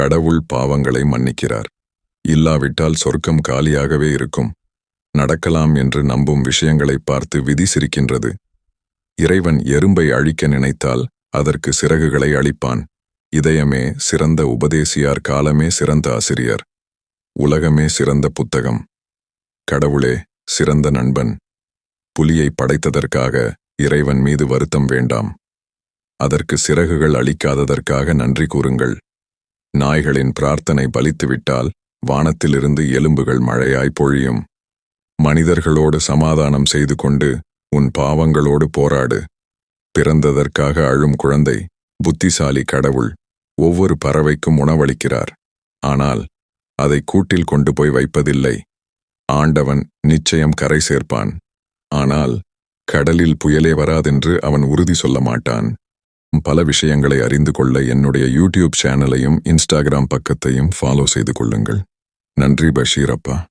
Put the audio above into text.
கடவுள் பாவங்களை மன்னிக்கிறார். இல்லாவிட்டால் சொர்க்கம் காலியாகவே இருக்கும். நடக்கலாம் என்று நம்பும் விஷயங்களை பார்த்து விதி சிரிக்கின்றது இறைவன் எறும்பை அழிக்க நினைத்தால் அதற்கு சிறகுகளை அளிப்பான். இதயமே சிறந்த உபதேசியார் காலமே சிறந்த ஆசிரியர். உலகமே சிறந்த புத்தகம். கடவுளே சிறந்த நண்பன். புலியை படைத்ததற்காக இறைவன் மீது வருத்தம் வேண்டாம். அதற்கு சிறகுகள் அளிக்காததற்காக நன்றி கூறுங்கள். நாய்களின் பிரார்த்தனை பலித்துவிட்டால் வானத்திலிருந்து எலும்புகள் மழையாய் பொழியும். மனிதர்களோடு சமாதானம் செய்து கொண்டு உன் பாவங்களோடு போராடு. பிறந்ததற்காக அழும் குழந்தை புத்திசாலி கடவுள் ஒவ்வொரு பறவைக்கும் உணவளிக்கிறார். ஆனால் அதை கூட்டில் கொண்டு போய் வைப்பதில்லை. ஆண்டவன் நிச்சயம் கரை சேர்ப்பான். ஆனால் கடலில் புயலே வராதென்று அவன் உறுதி சொல்ல மாட்டான். பல விஷயங்களை அறிந்து கொள்ள என்னுடைய யூடியூப் சேனலையும் இன்ஸ்டாகிராம் பக்கத்தையும் ஃபாலோ செய்து கொள்ளுங்கள். நன்றி பஷீர் அப்பா.